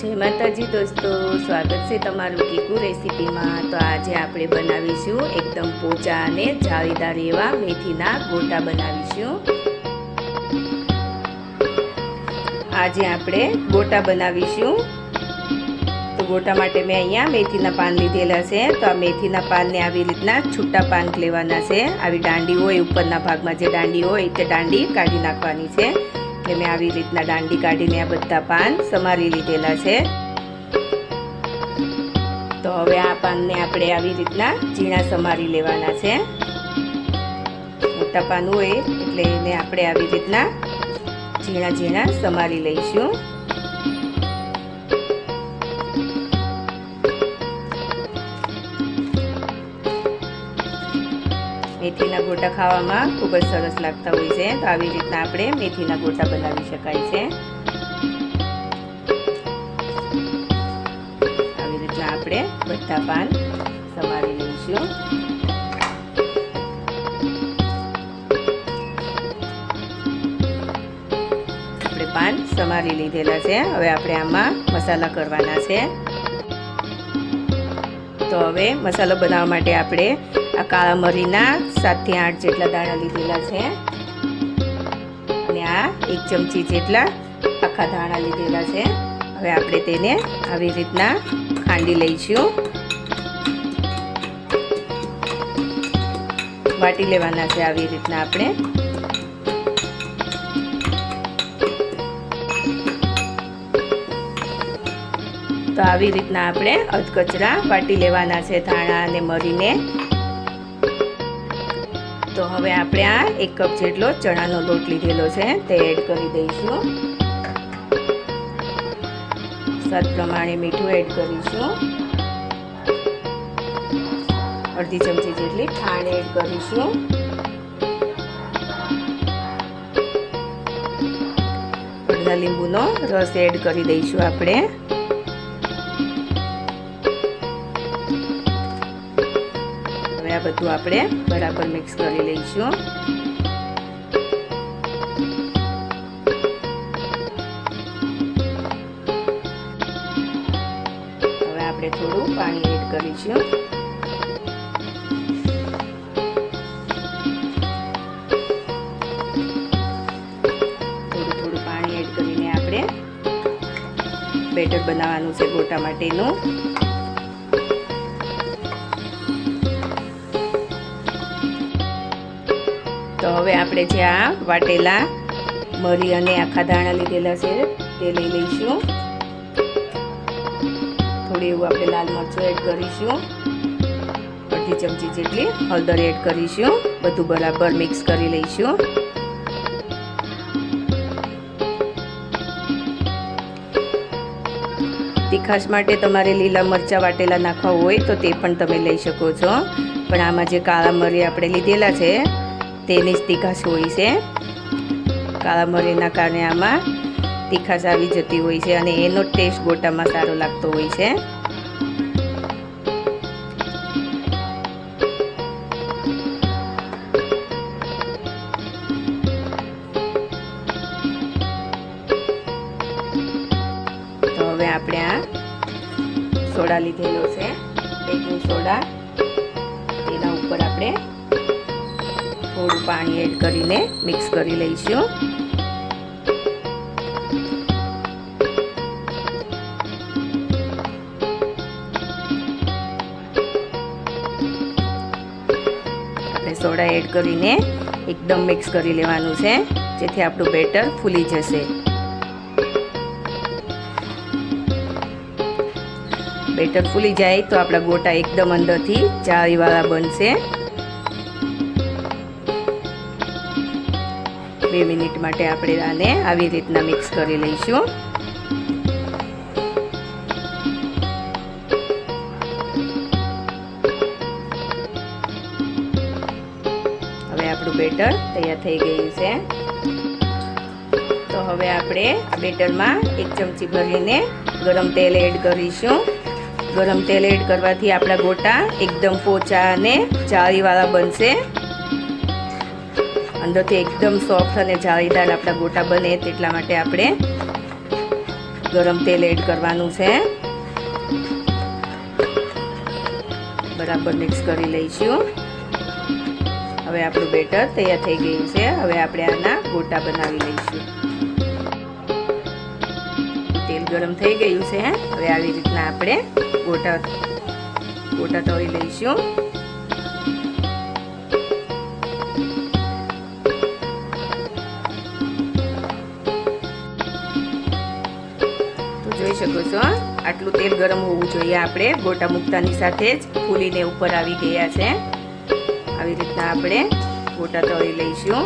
જય માતાજી દોસ્તો, સ્વાગત છે તમારું કીકુ રેસીપીમાં. તો આજે આપણે બનાવીશું એકદમ પોચા અને જાળીદાર એવા મેથીના ગોટા બનાવીશું. આજે આપણે ગોટા બનાવીશું. તો ગોટા માટે મેં અહીંયા મેથીના પાન લીધેલા છે. તો આ મેથીના પાનને આવી રીતના છૂટા પાન લેવાના છે. આવી દાંડી હોય ઉપરના ભાગમાં જે દાંડી હોય તે દાંડી કાઢી નાખવાની છે. એટલે મેં આવી રીતના દાંડી કાઢીને આ બધા પાન સમારી લીધેલા છે. તો હવે આ પાનને આપણે આવી રીતના ઝીણા સમારી લેવાના છે. મોટા પાન હોય એટલે એને આપણે આવી રીતના ઝીણા ઝીણા સમારી લઈશું. ગોટા ખાવામાં ખૂબ જ સરસ લાગતા હોય છે. તો આવી રીતના આપણે મેથીના ગોટા બનાવી શકાય છે. આવી રીતના આપણે બધા પાન સમારી લઈશું. આપણે પાન સમારી લીધેલા છે. હવે આપણે આમાં મસાલા કરવાના છે. તો હવે મસાલો બનાવવા માટે આપણે આ કાળા મરીના સાતથી આઠ જેટલા દાણા લીધેલા છે. અને આ એક ચમચી જેટલા આખા દાણા લીધેલા છે. હવે આપણે તેને આવી રીતના ખાંડી લઈશું. વાટી લેવાના છે આવી રીતના આપણે. તો આવી રીતના આપણે અધકચરા વાટી લેવાના છે ધાણા અને મરીને. તો હવે આપણે આ એક કપ જેટલો ચણાનો લોટ લીધેલો છે, તે એડ કરી દઈશું. સ્વાદ પ્રમાણે મીઠું એડ કરીશું. અડધી ચમચી જેટલી ખાંડ એડ કરીશું. અડધા લીંબુનો રસ એડ કરી દઈશું આપણે. આ બધું આપણે બરાબર મિક્સ કરી લઈશું. હવે આપણે થોડું પાણી એડ કરીશું. બેટર બનાવવાનું છે ગોટા માટેનું. તો હવે આપણે જે આ વાટેલા મરી અને આખા દાણા લીધેલા છે, તે લઈ લઈશું. થોડી એવું આપણે લાલ મરચું એડ કરીશું. અડધી ચમચી જેટલી હળદર એડ કરીશું. બધું બરાબર મિક્સ કરી લઈશું. તીખાશ માટે તમારે લીલા મરચાં વાટેલા નાખવા હોય તો તે પણ તમે લઈ શકો છો. પણ આમાં જે કાળા મરી આપણે લીધેલા છે તેની જ તીખાશ હોય છે. કાળા મરીના કારણે આમાં તીખાશ આવી જતી હોય છે અને એનો ટેસ્ટ ગોટામાં સારો લાગતો હોય છે. તો હવે આપણે આ સોડા લીધેલો છે. Baking soda. તેના ઉપર આપણે થોડું પાણી એડ કરીને મિક્સ કરી લઈશું. આપણે સોડા એડ કરીને એકદમ મિક્સ કરી લેવાનું છે, જેથી આપણું બેટર ફૂલી જશે. બેટર ફૂલી જાય તો આપણા ગોટા એકદમ અંદરથી જાળીવાળા બનશે. બે મિનિટ માટે આપણે આને આવી રીતના મિક્સ કરી લઈશું. હવે આપણું બેટર તૈયાર થઈ ગયું છે. તો હવે આપણે આ બેટરમાં એક ચમચી ભરીને ગરમ તેલ એડ કરીશું. ગરમ તેલ એડ કરવાથી આપણા ગોટા એકદમ પોચા અને જાળીવાળા બનશે. અંદરથી એકદમ સોફ્ટ અને જાળીદાર આપણા ગોટા બને તેટલા માટે આપણે ગરમ તેલ એડ કરવાનું છે. બરાબર મિક્સ કરી લઈશું. હવે આપણું બેટર તૈયાર થઈ ગયું છે. હવે આપણે આના ગોટા બનાવી લઈશું. તેલ ગરમ થઈ ગયું છે. હવે આવી રીતના આપણે ગોટા ગોટા તળી લઈશું. જોઈ શકો છો આટલું તેલ ગરમ હોવું જોઈએ આપણે. ગોટા મૂકતાની સાથે જ ફૂલીને ઉપર આવી ગયા છે. આવી રીતના આપણે ગોટા તળી લઈશું.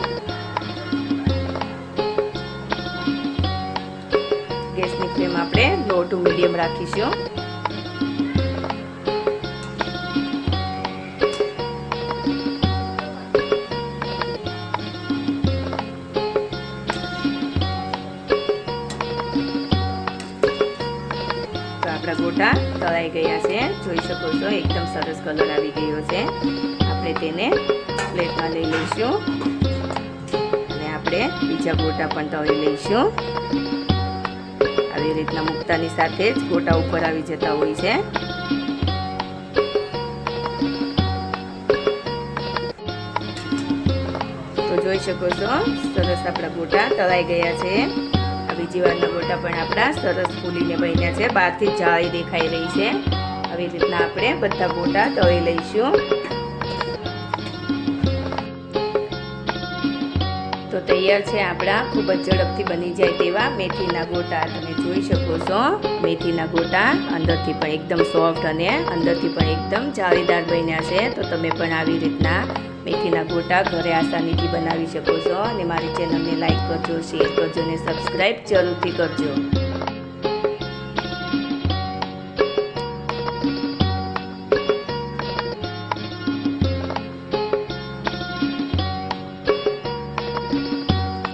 ગેસની ફ્લેમ આપણે લો ટુ મીડિયમ રાખીશું. તળાઈ ગયા છે. જોઈ શકો છો, એકદમ સરસ કલર આવી ગયો છે. આપણે તેને પ્લેટમાં લઈ લઈશું. અને આપણે બીજા ગોટા પણ તળી લઈશું. આવી રીતના મૂકતાની સાથે જ ગોટા ઉપર આવી જતા હોય છે. તો જોઈ શકો છો, સરસ આપણા ગોટા તળાઈ ગયા છે. આ બીજી વારના ગોટા પણ આપણા સરસ ફૂલીને બન્યા છે. બહારથી જાળી દેખાઈ રહી છે. આવી રીતના આપણે બધા ગોટા તળી લઈશું. તો તૈયાર છે આપણા, ખૂબ જ ઝડપથી બની જાય તેવા મેથીના ગોટા. તમે જોઈ શકો છો, મેથીના ગોટા અંદરથી પણ એકદમ સોફ્ટ અને અંદરથી પણ એકદમ જાળીદાર બન્યા છે. તો તમે પણ આવી રીતના મેથીના ગોટા ઘરે આસાનીથી બનાવી શકો છો અને મારી ચેનલને લાઇક કરજો, શેર કરજો અને સબસ્ક્રાઈબ જરૂરથી કરજો.